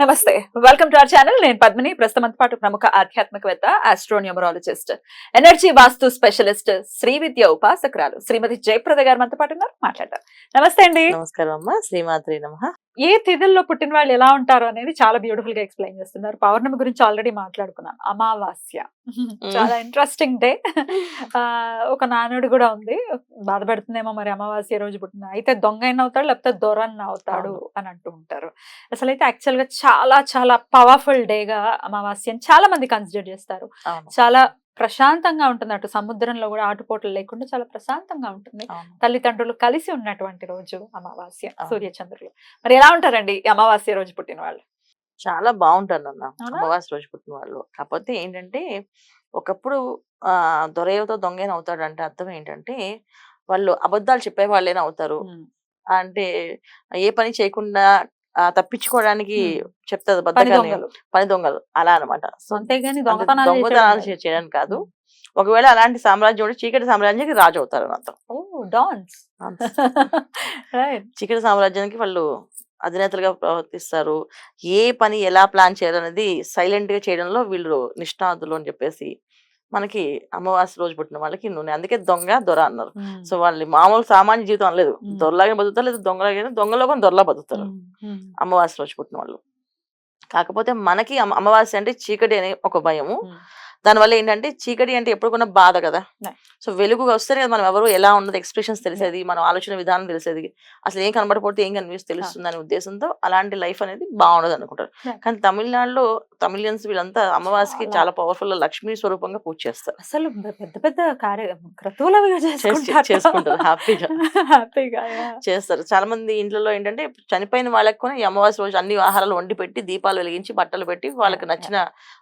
నమస్తే. Welcome to our channel నేను పద్మిని. ప్రస్తుతం పాటు ప్రముఖ ఆధ్యాత్మికవేత్త astronumerologist energy vastu specialist Shri విద్య ఉపాసకురాలు శ్రీమతి జయప్రద గారు మనతో పాటు ఉన్నారు. మాట్లాడతారు నమస్తే అండి. నమస్కారం అమ్మా. శ్రీమాత్రి నమ. ఏ తిథుల్లో పుట్టిన వాళ్ళు ఎలా ఉంటారు అనేది చాలా బ్యూటిఫుల్గా ఎక్స్ప్లెయిన్ చేస్తున్నారు. పౌర్ణమి గురించి ఆల్రెడీ మాట్లాడుకున్నాం. అమావాస్య. చాలా ఇంట్రెస్టింగ్ డే ఒక నానుడు కూడా ఉంది. బాధపడుతుందేమో మరి అమావాస్య రోజు పుట్టిన. అయితే దొంగ అయిన అవుతాడు లేకపోతే దొరన్న అవుతాడు. అని అంటూ ఉంటారు. అసలు అయితే యాక్చువల్గా చాలా చాలా పవర్ఫుల్ డేగా అమావాస్యని చాలా మంది కన్సిడర్ చేస్తారు. చాలా ప్రశాంతంగా ఉంటుంది. అటు సముద్రంలో కూడా ఆటుపోట్లు లేకుండా చాలా ప్రశాంతంగా ఉంటుంది. తల్లిదండ్రులు కలిసి ఉన్నటువంటి రోజు అమావాస్య. సూర్యచంద్రులు. మరి ఎలా ఉంటారండి అమావాస్య రోజు పుట్టిన వాళ్ళు? చాలా బాగుంటారు అన్న? అమావాస్య రోజు పుట్టిన వాళ్ళు కాకపోతే ఏంటంటే ఒకప్పుడు ఆ దొరయవతో దొంగైన అవుతాడు అంటే అర్థం ఏంటంటే వాళ్ళు అబద్ధాలు చెప్పే వాళ్ళేనా అవుతారు. అంటే ఏ పని చేయకుండా తప్పించుకోవడానికి. చెప్తారు బద్దకాన్ని పని దొంగలు. అలా అనమాట దొంగతనాలు చేయడానికి కాదు. ఒకవేళ అలాంటి సామ్రాజ్యం ఉంటే చీకటి సామ్రాజ్యానికి రాజు అవుతారు అని అర్థం ఓ డాన్స్. రైట్. చీకటి సామ్రాజ్యానికి వాళ్ళు అధినేతలుగా ప్రవర్తిస్తారు. ఏ పని ఎలా ప్లాన్ చేయాలనేది సైలెంట్గా చేయడంలో వీళ్ళు నిష్ణాతులు అని చెప్పేసి మనకి అమావాస్య రోజు పుట్టిన వాళ్ళకి నూనె. అందుకే దొంగ దొర అన్నారు. సో వాళ్ళు మామూలు సామాన్య జీవితం అనలేదు. దొరలాగా బతుకుతారు లేదా దొంగలాగా దొంగలో కూడా దొరలా బతుకుతారు. అమావాస్య రోజు పుట్టిన వాళ్ళు. కాకపోతే మనకి అమ- అమావాస్య అంటే చీకటి అనే ఒక భయము. దానివల్ల ఏంటంటే చీకటి అంటే ఎప్పుడు కూడా బాధ కదా. సో వెలుగు వస్తేనే కదా మనం ఎవరు ఎలా ఉన్నది ఎక్స్ప్రెషన్స్ తెలిసేది మన ఆలోచన విధానం తెలిసేది అసలు ఏం కనబడకపోతే ఏం కనిపిస్తే తెలుస్తుంది అనే ఉద్దేశంతో అలాంటి లైఫ్ అనేది బాగుండదు అనుకుంటారు. కానీ తమిళనాడులో తమిళియన్స్ వీళ్ళంతా అమావాస్యకి చాలా. పవర్ఫుల్ లక్ష్మీ స్వరూపంగా పూజ చేస్తారు అసలు పెద్ద పెద్ద చేసుకుంటారు హ్యాపీగా హ్యాపీగా. చేస్తారు చాలా మంది ఇంట్లో ఏంటంటే చనిపోయిన వాళ్ళకి కూడా ఈ అమావాస్య రోజు అన్ని ఆహారాలు వండి పెట్టి దీపాలు వెలిగించి బట్టలు పెట్టి వాళ్ళకి నచ్చిన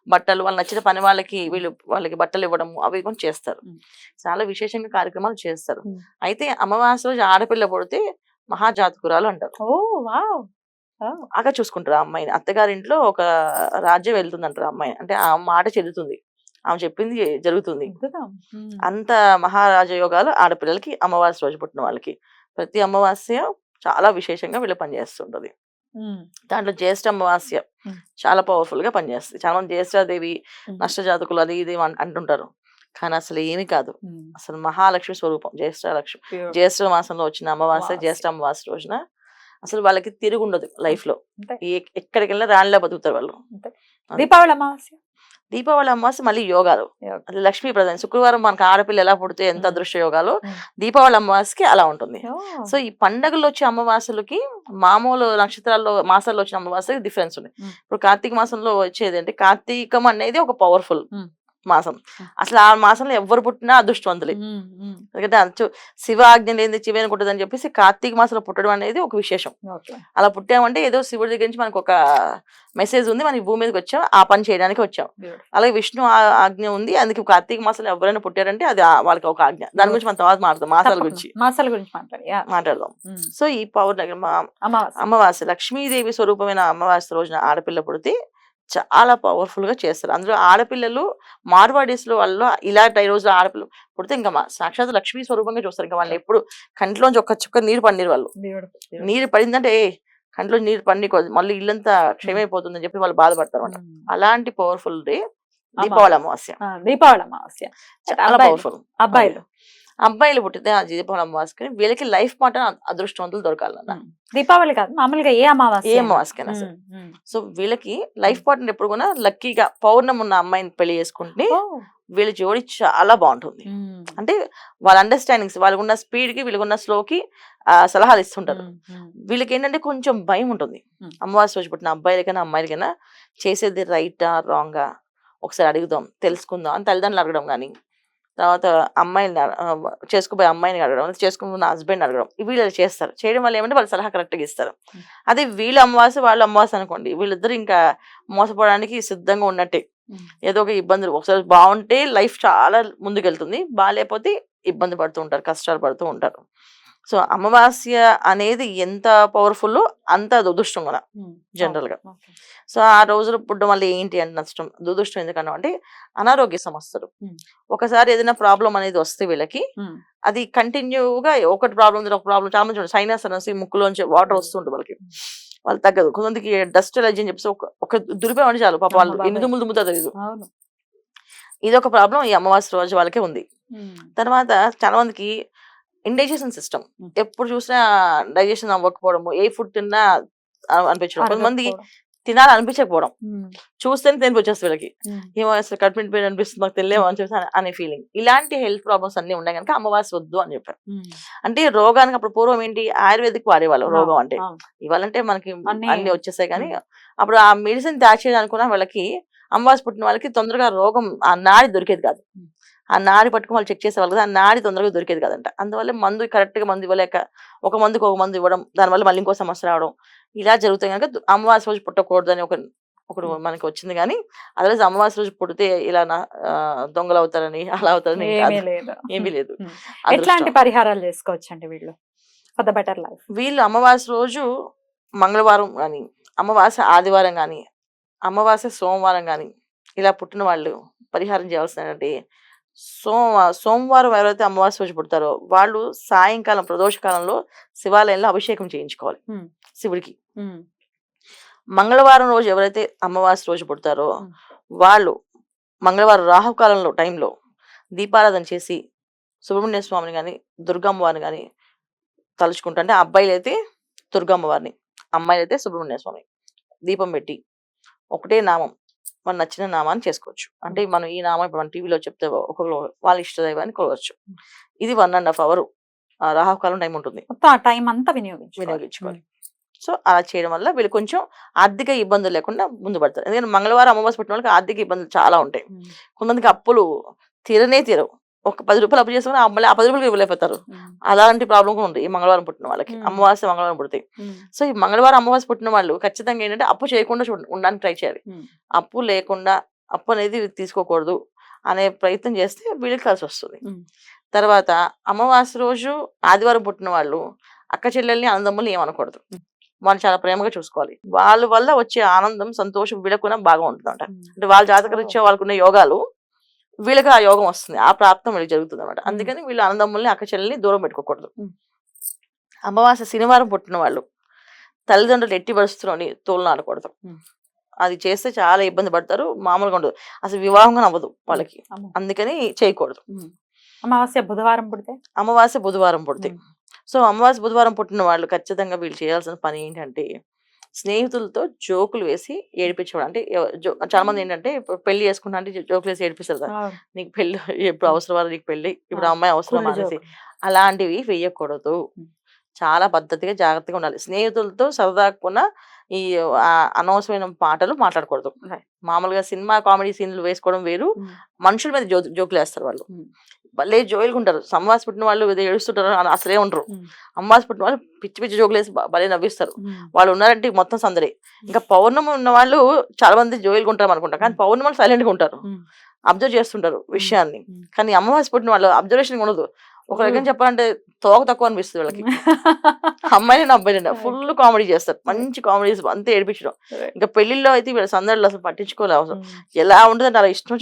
బట్టలు వాళ్ళకి నచ్చిన పని వాళ్ళకి వీళ్ళు వాళ్ళకి బట్టలు ఇవ్వడం అవి కూడా చేస్తారు. చాలా విశేషంగా కార్యక్రమాలు చేస్తారు. అయితే అమావాస్య రోజు ఆడపిల్ల పుడితే మహాజాతకురాలు అంటారు. Oh wow! బాగా చూసుకుంటారు ఆ అమ్మాయిని. అత్తగారింట్లో ఒక రాజ్యం వెళ్తుంది అంటారు ఆ అమ్మాయి. అంటే ఆ మాట చెల్లుతుంది. ఆమె చెప్పింది జరుగుతుంది. అంత మహారాజ యోగాలు ఆడపిల్లలకి అమావాస్య రోజు పుట్టిన వాళ్ళకి. ప్రతి అమావాస్య చాలా విశేషంగా వీళ్ళు పనిచేస్తుంటది. దాంట్లో జ్యేష్ఠ అమావాస్య. చాలా పవర్ఫుల్గా పనిచేస్తుంది. చాలా మంది జ్యేష్ఠాదేవి Hmm. నష్టజాతకులు అది ఇది అంటుంటారు. కానీ అసలు ఏమీ కాదు. అసలు మహాలక్ష్మి స్వరూపం జ్యేష్ఠ లక్ష్మి జ్యేష్ఠ మాసంలో వచ్చిన అమావాస్య. జ్యేష్ఠ అమావాస్య. రోజున అసలు వాళ్ళకి తిరిగి ఉండదు లైఫ్లో ఎక్కడికి వెళ్ళినా రాణిలా బతుకుతారు వాళ్ళు. దీపావళి అమావాస్య? దీపావళి అమావాస్య మళ్ళీ యోగాలు లక్ష్మీ ప్రధాని శుక్రవారం మనకు ఆడపిల్ల ఎలా పుడితే ఎంత. అదృష్ట యోగాలు. దీపావళి అమావాస్యకి అలా ఉంటుంది సో ఈ పండగల్లో వచ్చే అమావాస్యలకి మామూలు నక్షత్రాల్లో మాసాల్లో వచ్చిన అమావాస్యకి డిఫరెన్స్ ఉంది. ఇప్పుడు కార్తీక మాసంలో వచ్చేది అంటే కార్తీకం అనేది ఒక పవర్ఫుల్. మాసం. అసలు ఆ మాసంలో ఎవరు పుట్టినా అదృష్టవంతులే ఎందుకంటే శివ ఆజ్ఞ లేని చివేని పుట్టదని చెప్పేసి కార్తీక మాసంలో పుట్టడం అనేది ఒక విశేషం. అలా పుట్టామంటే ఏదో శివుడి దగ్గర నుంచి మనకు ఒక మెసేజ్ ఉంది మనకి భూమి మీదకి వచ్చాం ఆ పని చేయడానికి వచ్చాం. అలాగే విష్ణు ఆ- ఆజ్ఞ ఉంది అందుకే కార్తీక మాసంలో ఎవరైనా పుట్టారంటే అది వాళ్ళకి ఒక ఆజ్ఞ దాని గురించి మనం తర్వాత మాట్లాడదాం మాసాల. గురించి మాసాల గురించి. మాట్లాడదాం సో ఈ పౌర్ణమి అమావాస్య లక్ష్మీదేవి స్వరూపమైన అమావాస్య రోజున ఆడపిల్ల పుడితే చాలా పవర్ఫుల్గా చేస్తారు. అందులో ఆడపిల్లలు మార్వాడీస్లో వాళ్ళు ఇలాంటి ఈ రోజులో ఆడపిల్ల పుడితే ఇంకా మా సాక్షాత్ లక్ష్మీ స్వరూపంగా చూస్తారు. ఇంకా వాళ్ళు ఎప్పుడు కంట్లోంచి ఒక్క చుక్క నీరు పండిరు వాళ్ళు. నీరు పడిందంటే ఏ కంట్లో నీరు పండి మళ్ళీ ఇల్లంతా క్షయమైపోతుందని చెప్పి వాళ్ళు బాధపడతారు. అలాంటి పవర్ఫుల్ డే దీపావళి అమావాస్య. దీపావళి అమావాస్య. చాలా. పవర్ఫుల్ అబ్బాయిలు. అబ్బాయిలు పుట్టితే ఆ దీపావళి అమావాస్యకి వీళ్ళకి లైఫ్ మాట అదృష్టవంతులు దొరకాలన్న. దీపావళి కాదు మామూలుగా ఏ అమావాస్య ఏ. అమావాస్యకైనా సరే. సో వీళ్ళకి లైఫ్ పార్ట్నర్ ఎప్పుడు కూడా లక్కీగా పౌర్ణమి ఉన్న అమ్మాయిని పెళ్ళి చేసుకుంటే వీళ్ళ జోడి చాలా బాగుంటుంది అంటే వాళ్ళ అండర్స్టాండింగ్స్ వాళ్ళకున్న స్పీడ్కి వీళ్ళకున్న స్లో కి ఆ, సలహాలు ఇస్తుంటారు. వీళ్ళకి ఏంటంటే కొంచెం భయం ఉంటుంది. అమ్మవారి రోజు పుట్టిన అబ్బాయిలకైనా అమ్మాయిలకైనా చేసేది రైటా రాంగా ఒకసారి అడుగుదాం తెలుసుకుందాం అని తల్లిదండ్రులు అడగడం కానీ తర్వాత అమ్మాయిని చేసుకోబోయే అమ్మాయిని అడగడం చేసుకున్న హస్బెండ్ అడగడం వీళ్ళు చేస్తారు. చేయడం వల్ల ఏమంటే వాళ్ళు సలహా కరెక్ట్గా ఇస్తారు. అదే వీళ్ళ అమ్మవాసి వాళ్ళు అమ్మవాసి అనుకోండి. వీళ్ళిద్దరు ఇంకా మోసపోవడానికి సిద్ధంగా ఉన్నట్టే. ఏదో ఒక ఇబ్బందులు ఒకసారి బాగుంటే లైఫ్ చాలా ముందుకెళ్తుంది. బాగాలేకపోతే ఇబ్బంది పడుతూ ఉంటారు కష్టాలు పడుతూ ఉంటారు. సో అమావాస్య అనేది ఎంత పవర్ఫుల్ అంత దుదుష్టం కూడా జనరల్గా ఓకే. సో ఆ రోజులు పుట్టడం వల్ల ఏంటి అంటే నష్టం దుదుష్టం ఎందుకన్నా అంటే అనారోగ్య సమస్యలు. ఒకసారి ఏదైనా ప్రాబ్లం అనేది వస్తే వీళ్ళకి. అది కంటిన్యూగా ఒకటి ప్రాబ్లం ఒక ప్రాబ్లం చాలా మంది సైనస్ అనేసి ముక్కులోంచి వాటర్ వస్తుంటుంది వాళ్ళకి. వాళ్ళు తగ్గదు. కొంతమందికి డస్ట్ ఎలర్జీ అని చెప్పేసి ఒక ఒక అంటే చాలు పాప వాళ్ళు. ఎన్ని దుమ్ములు దుమ్ముతా తెలియదు ఇది ఒక ప్రాబ్లం ఈ అమావాస్య రోజు వాళ్ళకే ఉంది. తర్వాత చాలా మందికి ఇండైజెషన్ సిస్టమ్. ఎప్పుడు చూసినా డైజెషన్ అవ్వకపోవడము ఏ ఫుడ్ తిన్నా అనిపించడం కొంతమంది. తినాలి అనిపించకపోవడం. చూస్తేనే తినిపి వచ్చేస్తుంది వీళ్ళకి. ఏమో అసలు కడుపు నిండిపోయిన అనిపిస్తుంది మాకు తెలియమో అని చెప్పేసి అనే- ఫీలింగ్ ఇలాంటి హెల్త్ ప్రాబ్లమ్స్ అన్ని ఉన్నాయి కనుక అమ్మవాసి వద్దు అని చెప్పారు. అంటే రోగానికి అప్పుడు పూర్వం ఏంటి ఆయుర్వేదిక్ వాడేవాళ్ళు రోగం అంటే. ఇవాళంటే మనకి అన్ని- వచ్చేసాయి కానీ అప్పుడు ఆ మెడిసిన్ దాచేది అనుకున్న వాళ్ళకి అమ్మవాసి పుట్టిన వాళ్ళకి తొందరగా రోగం ఆ నాడి దొరికేది కాదు. ఆ నాడి పట్టుకుని వాళ్ళు చెక్ చేసేవాళ్ళు కదా ఆ నాడి తొందరగా దొరికేది కాదంట అందువల్ల మందు కరెక్ట్గా మందు ఇవ్వలేక ఒక మందుకు ఒక మందు ఇవ్వడం దానివల్ల మళ్ళీ ఇంకో సమస్య రావడం ఇలా జరుగుతాయి కనుక అమావాస్య రోజు పుట్టకూడదు అని ఒక ఒకటి Hmm. మనకి వచ్చింది కానీ అదే అమావాస్య రోజు పుడితే ఇలా దొంగలు అవుతారని అలా అవుతారని ఏమీ. లేదు. ఎట్లాంటి పరిహారాలు చేసుకోవచ్చు అండి వీళ్ళు ఫర్ ద బెటర్ లైఫ్ వీళ్ళు అమావాస్య రోజు మంగళవారం కానీ అమావాస్య ఆదివారం కానీ అమావాస్య సోమవారం కానీ ఇలా పుట్టిన వాళ్ళు పరిహారం చేయాల్సినటువంటి సోమ సోమవారం ఎవరైతే అమావాస్య రోజు పుడతారో వాళ్ళు సాయంకాలం ప్రదోష కాలంలో శివాలయంలో అభిషేకం చేయించుకోవాలి. శివుడికి మంగళవారం రోజు ఎవరైతే అమావాస్య రోజు పుడతారో. వాళ్ళు మంగళవారం రాహుకాలంలో టైంలో దీపారాధన చేసి సుబ్రహ్మణ్య స్వామిని కానీ దుర్గమ్మ వారిని కానీ తలుచుకుంటా అంటే అబ్బాయిలు అయితే దుర్గమ్మ వారిని అమ్మాయిలు అయితే సుబ్రహ్మణ్య స్వామి దీపం పెట్టి ఒకటే నామం మన నచ్చిన నామాన్ని చేసుకోవచ్చు. అంటే మనం ఈ నామం ఇప్పుడు మన టీవీలో చెప్తే ఒక్కొక్కరు వాళ్ళ ఇష్ట దైవాన్ని కొలవచ్చు. ఇది one and half hour. Rahukalam time ఉంటుంది. మొత్తం ఆ టైం అంతా వినియోగించుకోవాలి. వినియోగించుకోవాలి. సో అలా చేయడం వల్ల వీళ్ళు కొంచెం ఆర్థిక ఇబ్బందులు లేకుండా ముందు పడతారు. ఎందుకంటే మంగళవారం అమావాస్య పుట్టిన వాళ్ళకి ఆర్థిక ఇబ్బందులు చాలా ఉంటాయి. కొంతమందికి అప్పులు తీరనే తీరవు. ఒక పది రూపాయలు అప్పు చేసుకుని ఆ మళ్ళీ ఆ పది రూపాయలు ఇవ్వలేకపోతారు. అలాంటి ప్రాబ్లం కూడా ఉంది ఈ మంగళవారం పుట్టిన వాళ్ళకి. అమావాస్య మంగళవారం పుడితే ఉమ్. సో ఈ మంగళవారం అమావాస్య పుట్టిన వాళ్ళు ఖచ్చితంగా ఏంటంటే అప్పు చేయకుండా ఉండడానికి ట్రై చేయాలి. అప్పు లేకుండా అప్పు అనేది తీసుకోకూడదు అనే ప్రయత్నం చేస్తే వీళ్ళకి కలిసి వస్తుంది. తర్వాత అమావాస్య రోజు ఆదివారం పుట్టిన వాళ్ళు అక్క చెల్లెల్ని అన్నదమ్ముల్ని ఏమనకూడదు. వాళ్ళు చాలా ప్రేమగా చూసుకోవాలి వాళ్ళ వల్ల వచ్చే ఆనందం సంతోషం వీళ్ళకు కూడా బాగా ఉంటుందంట ఉమ్. అంటే వాళ్ళ జాతక రీత్యా వాళ్ళకున్న యోగాలు వీళ్ళకి ఆ యోగం వస్తుంది ఆ ప్రాప్తం వీళ్ళకి జరుగుతుంది అనమాట. అందుకని వీళ్ళు అన్నదమ్ముల్ని అక్క చెల్లెల్ని దూరం పెట్టుకోకూడదు. అమావాస్య శనివారం పుట్టిన వాళ్ళు తల్లిదండ్రులు ఎట్టి పరిస్థితుల్లోని తోలు ఆడకూడదు. అది చేస్తే చాలా ఇబ్బంది పడతారు మామూలుగా ఉండదు అసలు వివాహం అవ్వదు వాళ్ళకి. అందుకని చేయకూడదు. అమావాస్య బుధవారం పుడితే అమావాస్య బుధవారం పుడితే. సో అమావాస్య బుధవారం పుట్టిన వాళ్ళు ఖచ్చితంగా వీళ్ళు చేయాల్సిన పని ఏంటంటే స్నేహితులతో జోకులు వేసి ఏడిపించడం అంటే చాలా మంది ఏంటంటే పెళ్ళి చేసుకుంటా అంటే జోకులు వేసి ఏడిపిస్తారు కదా. నీకు పెళ్ళి ఎప్పుడు అవసరమా నీకు పెళ్ళి ఇప్పుడు అమ్మాయి అవసరమా కుళ్ళు అనేసి. అలాంటివి వేయకూడదు. చాలా పద్ధతిగా జాగ్రత్తగా ఉండాలి స్నేహితులతో సరదాకున్న ఈ అనవసరమైన మాటలు మాట్లాడకూడదు. మామూలుగా సినిమా కామెడీ సీన్లు వేసుకోవడం వేరు. మనుషుల మీద జో జోకులు వేస్తారు వాళ్ళు. భలే జోయిలుగా ఉంటారు సమాస్ పుట్టిన వాళ్ళు ఏదో ఏడుస్తుంటారు అని అసలే ఉండరు. అమ్మాస్ పుట్టిన వాళ్ళు పిచ్చి పిచ్చి జోకులు వేసి బ- భలే నవ్విస్తారు. వాళ్ళు ఉన్నారంటే మొత్తం సందడి. ఇంకా పౌర్ణమి ఉన్న వాళ్ళు చాలా మంది జోయిలుగా ఉంటారు అనుకుంటారు కానీ పౌర్ణమి సైలెంట్గా ఉంటారు. అబ్జర్వ్ చేస్తుంటారు విషయాన్ని. కానీ అమ్మవాసి పుట్టిన వాళ్ళు అబ్జర్వేషన్ ఉండదు. ఒక రకంగా ఉమ్. చెప్పాలంటే తోక తక్కువ అనిపిస్తుంది వాళ్ళకి. అమ్మాయిని అబ్బాయిని ఫుల్ కామెడీ చేస్తారు. మంచి కామెడీస్ అంతే ఏడిపించడం. ఇంకా పెళ్ళిలో అయితే వీళ్ళ సందడిలో అసలు పట్టించుకోలే అవసరం. ఎలా ఉంటుంది అలా ఇష్టం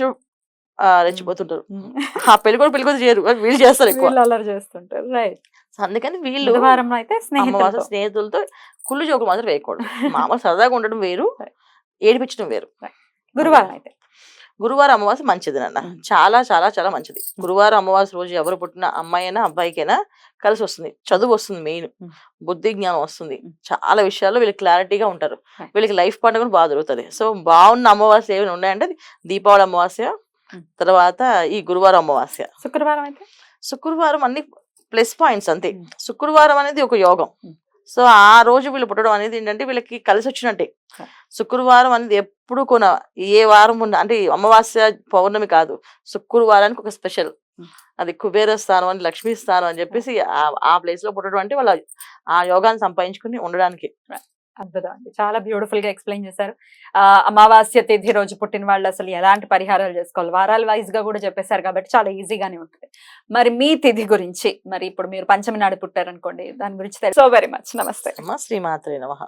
రెచ్చిపోతుంటారు. ఆ పెళ్ళి కూడా పెళ్ళి కూడా చేయరు. వీళ్ళు చేస్తారు ఎక్కువ. అల్లరి చేస్తుంటారు. రైట్ అందుకని వీళ్ళు అయితే స్నేహితులతో. స్నేహితులతో కుళ్ళు జోకులు మాత్రం వేయకూడదు. మామూలు సరదాగా ఉండడం వేరు. ఏడిపించడం వేరు. గురువారం అయితే. గురువారం అమావాస్య మంచిది నాన్న. చాలా చాలా చాలా మంచిది. గురువారం అమావాస్య రోజు ఎవరు పుట్టిన అమ్మాయి అయినా అబ్బాయికైనా కలిసి వస్తుంది. చదువు వస్తుంది మెయిన్. బుద్ధి జ్ఞానం వస్తుంది. చాలా విషయాల్లో వీళ్ళకి క్లారిటీగా ఉంటారు. వీళ్ళకి లైఫ్ పార్ట్నర్ కూడా బాగా దొరుకుతుంది. సో బాగున్న అమావాస్య ఏమైనా ఉన్నాయంటే దీపావళి అమావాస్య. తర్వాత ఈ గురువారం అమావాస్య శుక్రవారం అయితే శుక్రవారం అన్ని ప్లస్ పాయింట్స్ అంతే. శుక్రవారం అనేది ఒక యోగం. సో ఆ రోజు వీళ్ళు పుట్టడం అనేది ఏంటంటే వీళ్ళకి కలిసి వచ్చినట్టే. శుక్రవారం అనేది ఎప్పుడు కొన ఏ వారం ఉన్న అంటే అమావాస్య పౌర్ణమి కాదు శుక్రవారానికి ఒక స్పెషల్. అది కుబేర స్థానం అని లక్ష్మీ స్థానం అని చెప్పేసి ఆ- ప్లేస్లో పుట్టడం అంటే వాళ్ళ ఆ యోగాన్ని సంపాదించుకుని ఉండడానికి. అద్భుతం అండి. చాలా బ్యూటిఫుల్గా ఎక్స్ప్లెయిన్ చేశారు. ఆ, అమావాస్య తిథి రోజు పుట్టిన వాళ్ళు అసలు ఎలాంటి పరిహారాలు చేసుకోవాలి? వారాల వైజ్గా కూడా చెప్పేశారు కాబట్టి చాలా ఈజీగానే ఉంటుంది. మరి మీ తిథి గురించి మరి ఇప్పుడు మీరు పంచమి నాడు పుట్టారనుకోండి దాని గురించి సో వెరీ మచ్ నమస్తే. అమ్మ శ్రీమాత్రే నమ.